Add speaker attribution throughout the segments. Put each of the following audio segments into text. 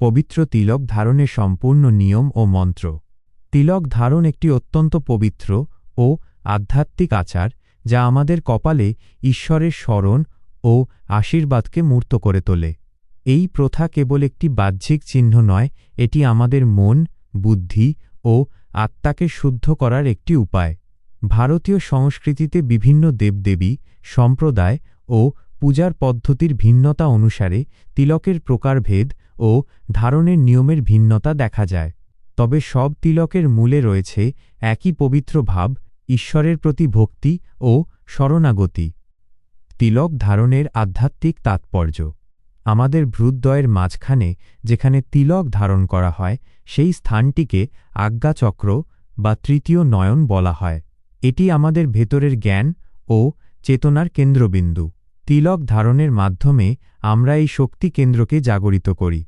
Speaker 1: পবিত্র তিলক ধারণের সম্পূর্ণ নিয়ম ও মন্ত্র। তিলক ধারণ একটি অত্যন্ত পবিত্র ও আধ্যাত্মিক আচার, যা আমাদের কপালে ঈশ্বরের স্মরণ ও আশীর্বাদকে মূর্ত করে তোলে। এই প্রথা কেবল একটি বাহ্যিক চিহ্ন নয়, এটি আমাদের মন, বুদ্ধি ও আত্মাকে শুদ্ধ করার একটি উপায়। ভারতীয় সংস্কৃতিতে বিভিন্ন দেবদেবী, সম্প্রদায় ও পূজার পদ্ধতির ভিন্নতা অনুসারে তিলকের প্রকারভেদ ও ধারণের নিয়মের ভিন্নতা দেখা যায়। তবে সব তিলকের মূলে রয়েছে একই পবিত্র ভাব, ঈশ্বরের প্রতি ভক্তি ও শরণাগতি। তিলক ধারণের আধ্যাত্মিক তাৎপর্য। আমাদের ভ্রুদ্দয়ের মাঝখানে যেখানে তিলক ধারণ করা হয়, সেই স্থানটিকে আজ্ঞাচক্র বা তৃতীয় নয়ন বলা হয়। এটি আমাদের ভেতরের জ্ঞান ও চেতনার কেন্দ্রবিন্দু। তিলক ধারণের মাধ্যমে আমরা এই শক্তি কেন্দ্রকে জাগরিত করি।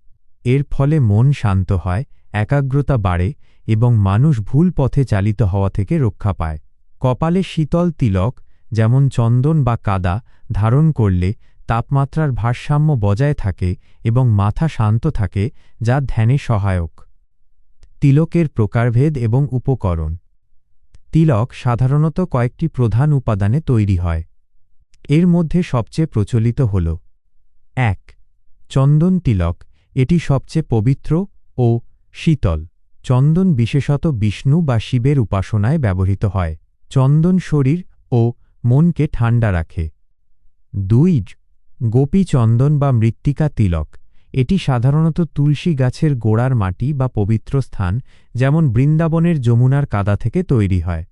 Speaker 1: এর ফলে মন শান্ত হয়, একাগ্রতা বাড়ে এবং মানুষ ভুল পথে চালিত হওয়া থেকে রক্ষা পায়। কপালে শীতল তিলক, যেমন চন্দন বা কাদা, ধারণ করলে তাপমাত্রার ভারসাম্য বজায় থাকে এবং মাথা শান্ত থাকে, যা ধ্যানে সহায়ক। তিলকের প্রকারভেদ এবং উপকরণ। তিলক সাধারণত কয়েকটি প্রধান উপাদানে তৈরি হয়। এর মধ্যে সবচেয়ে প্রচলিত হল এক, চন্দন তিলক, এটি সবচেয়ে পবিত্র ও শীতল। চন্দন বিশেষত বিষ্ণু বা শিবের উপাসনায় ব্যবহৃত হয়। চন্দন শরীর ও মনকে ঠান্ডা রাখে। দুই, গোপী চন্দন বা মৃত্তিকা তিলক, এটি সাধারণত তুলসী গাছের গোড়ার মাটি বা পবিত্র স্থান, যেমন বৃন্দাবনের যমুনার কাদা থেকে তৈরি হয়।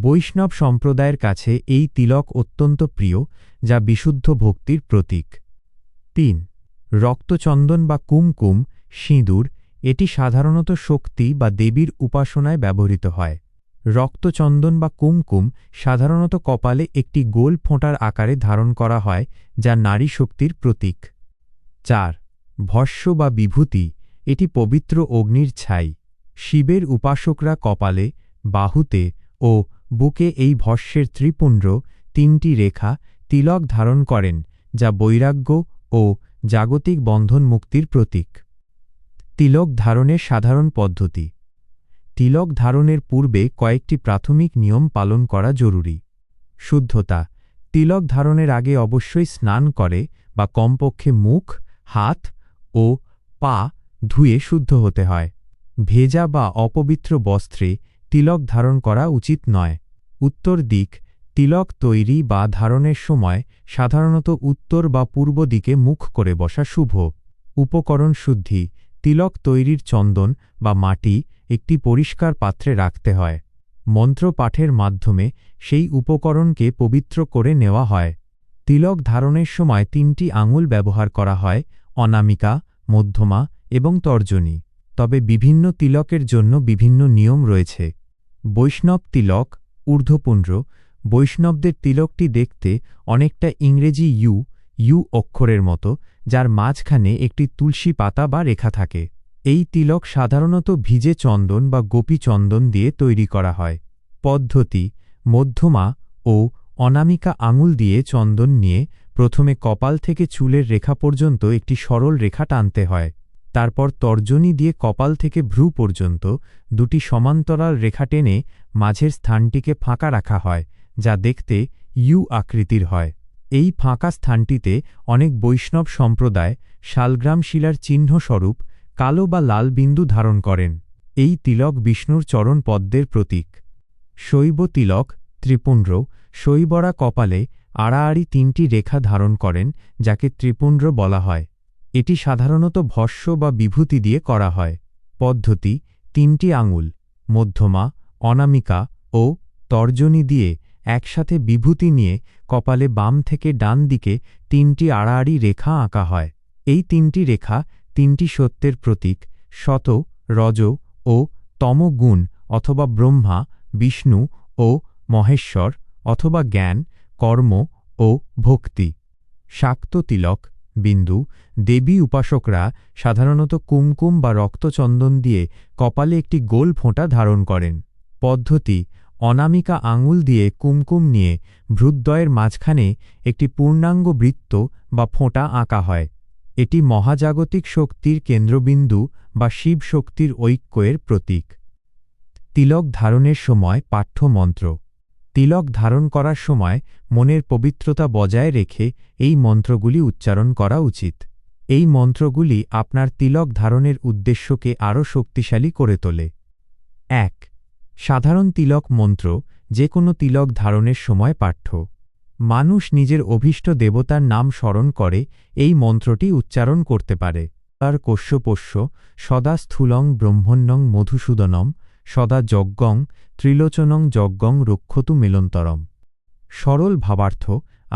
Speaker 1: বৈষ্ণব সম্প্রদায়ের কাছে এই তিলক অত্যন্ত প্রিয়, যা বিশুদ্ধ ভক্তির প্রতীক। তিন, রক্তচন্দন বা কুমকুম, সিঁদুর, এটি সাধারণত শক্তি বা দেবীর উপাসনায় ব্যবহৃত হয়। রক্তচন্দন বা কুমকুম সাধারণত কপালে একটি গোল ফোঁটার আকারে ধারণ করা হয়, যা নারী শক্তির প্রতীক। চার, ভস্য বা বিভূতি, এটি পবিত্র অগ্নির ছাই। শিবের উপাসকরা কপালে, বাহুতে ও বুকে এই ভস্যের ত্রিপুণ্ড, তিনটি রেখা, তিলক ধারণ করেন, যা বৈরাগ্য ও জাগতিক বন্ধন মুক্তির প্রতীক। তিলক ধারণের সাধারণ পদ্ধতি। তিলক ধারণের পূর্বে কয়েকটি প্রাথমিক নিয়ম পালন করা জরুরি। শুদ্ধতা। তিলক ধারণের আগে অবশ্যই স্নান করে বা কমপক্ষে মুখ, হাত ও পা ধুয়ে শুদ্ধ হতে হয়। ভেজা বা অপবিত্র বস্ত্রে তিলক ধারণ করা উচিত নয়। উত্তর দিক, তিলক তৈরি বা ধারণের সময় সাধারণত উত্তর বা পূর্ব দিকে মুখ করে বসা শুভ। উপকরণ শুদ্ধি, তিলক তৈরির চন্দন বা মাটি একটি পরিষ্কার পাত্রে রাখতে হয়। মন্ত্র পাঠের মাধ্যমে সেই উপকরণকে পবিত্র করে নেওয়া হয়। তিলক ধারণের সময় তিনটি আঙুল ব্যবহার করা হয়, অনামিকা, মধ্যমা এবং তর্জনী। তবে বিভিন্ন তিলকের জন্য বিভিন্ন নিয়ম রয়েছে। বৈষ্ণব তিলক ঊর্ধ্বপুণ্ড্র বৈষ্ণবদের তিলকটি দেখতে অনেকটা ইংরেজি ইউ ইউ অক্ষরের মতো, যার মাঝখানে একটি তুলসী পাতা বা রেখা থাকে। এই তিলক সাধারণত ভিজে চন্দন বা গোপী চন্দন দিয়ে তৈরি করা হয়। পদ্ধতি, মধ্যমা ও অনামিকা আঙুল দিয়ে চন্দন নিয়ে প্রথমে কপাল থেকে চুলের রেখা পর্যন্ত একটি সরল রেখা টানতে হয়। তারপর তর্জনী দিয়ে কপাল থেকে ভ্রু পর্যন্ত দুটি সমান্তরাল রেখা টেনে মাঝের স্থানটিকে ফাঁকা রাখা হয়, যা দেখতে ইউ আকৃতির হয়। এই ফাঁকা স্থানটিতে অনেক বৈষ্ণব সম্প্রদায় শালগ্রাম শিলার চিহ্নস্বরূপ কালো বা লাল বিন্দু ধারণ করেন। এই তিলক বিষ্ণুর চরণ পদ্মের প্রতীক। শৈব তিলক ত্রিপুণ্ড শৈবরা কপালে আড়াআড়ি তিনটি রেখা ধারণ করেন, যাকে ত্রিপুণ্ড বলা হয়। এটি সাধারণত ভস্য বা বিভূতি দিয়ে করা হয়। পদ্ধতি, তিনটি আঙুল, মধ্যমা অনামিকা ও তর্জনী দিয়ে একসাথে বিভূতি নিয়ে কপালে বাম থেকে ডান দিকে তিনটি আড়াআড়ি রেখা আঁকা হয়। এই তিনটি রেখা তিনটি সত্যের প্রতীক, শত, রজ ও তমগুণ অথবা ব্রহ্মা, বিষ্ণু ও মহেশ্বর অথবা জ্ঞান, কর্ম ও ভক্তি। শাক্ত তিলক, বিন্দু, দেবী উপাসকরা সাধারণত কুমকুম বা রক্তচন্দন দিয়ে কপালে একটি গোল ফোঁটা ধারণ করেন। পদ্ধতি, অনামিকা আঙুল দিয়ে কুমকুম নিয়ে ভ্রুদ্দয়ের মাঝখানে একটি পূর্ণাঙ্গ বৃত্ত বা ফোঁটা আঁকা হয়। এটি মহাজাগতিক শক্তির কেন্দ্রবিন্দু বা শিব শক্তির ঐক্যের প্রতীক। তিলক ধারণের সময় পাঠ্যমন্ত্র। তিলক ধারণ করার সময় মনের পবিত্রতা বজায় রেখে এই মন্ত্রগুলি উচ্চারণ করা উচিত। এই মন্ত্রগুলি আপনার তিলক ধারণের উদ্দেশ্যকে আরও শক্তিশালী করে তোলে। এক সাধারণ তিলক মন্ত্র, যে কোনো তিলক ধারণের সময় পাঠ্য। মানুষ নিজের অভীষ্ট দেবতার নাম স্মরণ করে, এই মন্ত্রটি উচ্চারণ করতে পারে। তার কোষ্যপোষ্য সদা স্থূলং ব্রহ্মণ্যং মধুসূদনম, সদা যজ্ঞং, ত্রিলোচনং যজ্ঞং রক্ষতু মিলন্তরম। সরল ভাবার্থ,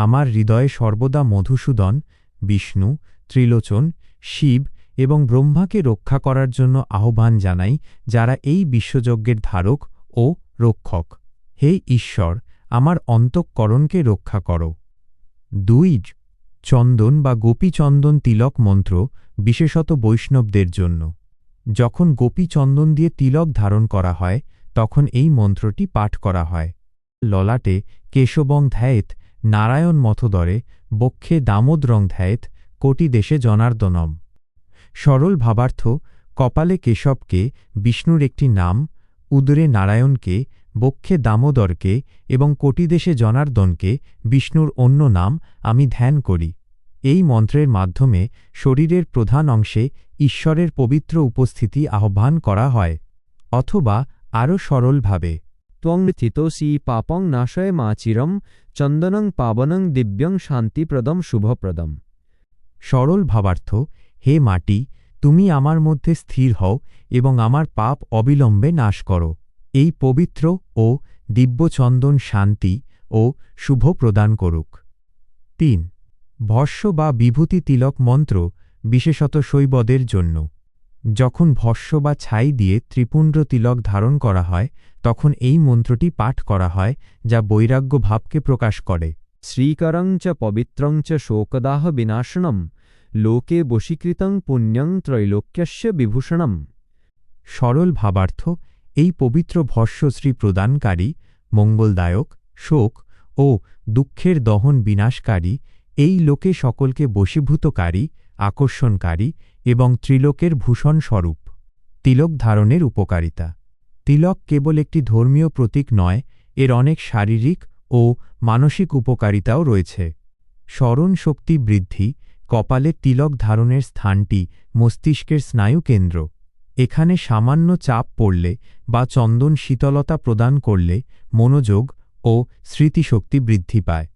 Speaker 1: আমার হৃদয়ে সর্বদা মধুসূদন, বিষ্ণু, ত্রিলোচন, শিব এবং ব্রহ্মাকে রক্ষা করার জন্য আহ্বান জানাই যারা এই বিশ্বযজ্ঞের ধারক ও রক্ষক। হে ঈশ্বর, আমার অন্তঃকরণকে রক্ষা করো। দুই চন্দন বা গোপীচন্দন তিলক মন্ত্র বিশেষত বৈষ্ণবদের জন্য। যখন গোপীচন্দন দিয়ে তিলক ধারণ করা হয়, তখন এই মন্ত্রটি পাঠ করা হয়। ললাটে, কেশবং ধ্যায়েত, নারায়ণ মথোদরে, বক্ষে দামোদরং ধ্যায়েত, কোটি দেশে জনার্দনম। সরল ভাবার্থ, কপালে কেশবকে বিষ্ণুর একটি নাম উদরে নারায়ণকে বক্ষে দামোদরকে এবং কোটিদেশে জনার্দনকে বিষ্ণুর অন্য নাম আমি ধ্যান করি। এই মন্ত্রের মাধ্যমে শরীরের প্রধান অংশে ঈশ্বরের পবিত্র উপস্থিতি আহ্বান করা হয় অথবা আরও সরলভাবে।
Speaker 2: ত্বং থিতোসি পাপং নাশয় মা চিরম চন্দনং পাবনং দিব্যং শান্তিপ্রদম শুভপ্রদম।
Speaker 1: সরল ভাবার্থ হে মাটি তুমি আমার মধ্যে স্থির হও এবং আমার পাপ অবিলম্বে নাশ করো। এই পবিত্র ও দিব্যচন্দন শান্তি ও শুভ প্রদান করুক। তিন, ভস্য বা বিভূতি তিলক মন্ত্র বিশেষত শৈবদের জন্য। যখন ভস্য বা ছাই দিয়ে ত্রিপুণ্ড তিলক ধারণ করা হয়, তখন এই মন্ত্রটি পাঠ করা হয়, যা বৈরাগ্য ভাবকে প্রকাশ করে।
Speaker 2: শ্রীকরং চ পবিত্রং চ শোকদাহ বিনাশনম। লোকে বশীকৃতং পুণ্যং ত্রৈলোক্যস্য বিভূষণম।
Speaker 1: সরল ভাবার্থ, এই পবিত্র ভস্যশ্রী প্রদানকারী মঙ্গলদায়ক, শোক ও দুঃখের দহন বিনাশকারী, এই লোকে সকলকে বশীভূতকারী, আকর্ষণকারী এবং ত্রিলোকের ভূষণ স্বরূপ। তিলক ধারণের উপকারিতা। তিলক কেবল একটি ধর্মীয় প্রতীক নয়, এর অনেক শারীরিক ও মানসিক উপকারিতাও রয়েছে। স্মরণ শক্তি বৃদ্ধি কপালে তিলক ধারণের স্থানটি মস্তিষ্কের স্নায়ুকেন্দ্র এখানে সামান্য চাপ পড়লে বা চন্দন শীতলতা প্রদান করলে মনোযোগ ও স্মৃতিশক্তি বৃদ্ধি পায়।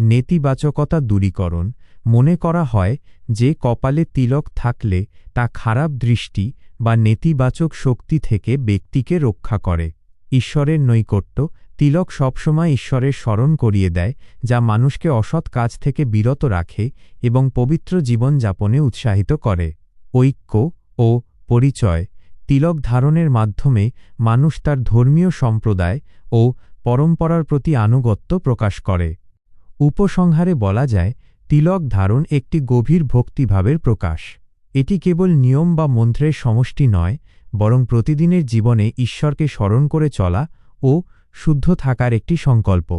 Speaker 1: নেতিবাচকতা দূরীকরণ। মনে করা হয় যে কপালে তিলক থাকলে তা খারাপ দৃষ্টি বা নেতিবাচক শক্তি থেকে ব্যক্তিকে রক্ষা করে। ঈশ্বরের নৈকট্য তিলক সবসময় ঈশ্বরের স্মরণ করিয়ে দেয়, যা মানুষকে অসৎ কাজ থেকে বিরত রাখে এবং পবিত্র জীবনযাপনে উৎসাহিত করে। ঐক্য ও পরিচয় তিলক ধারণের মাধ্যমে মানুষ তার ধর্মীয় সম্প্রদায় ও পরম্পরার প্রতি আনুগত্য প্রকাশ করে। উপসংহারে বলা যায়, তিলক ধারণ একটি গভীর ভক্তিভাবের প্রকাশ। এটি কেবল নিয়ম বা মন্ত্রের সমষ্টি নয়, বরং প্রতিদিনের জীবনে ঈশ্বরকে স্মরণ করে চলা ও শুদ্ধ থাকার একটি সংকল্প।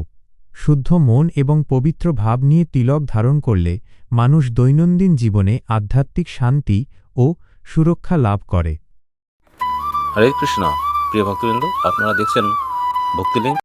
Speaker 1: শুদ্ধ মন এবং পবিত্র ভাব নিয়ে তিলক ধারণ করলে মানুষ দৈনন্দিন জীবনে আধ্যাত্মিক শান্তি ও সুরক্ষা লাভ করে।
Speaker 3: হরে কৃষ্ণ, প্রিয় ভক্তবৃন্দ, আপনারা দেখছেন ভক্তিলিঙ্ক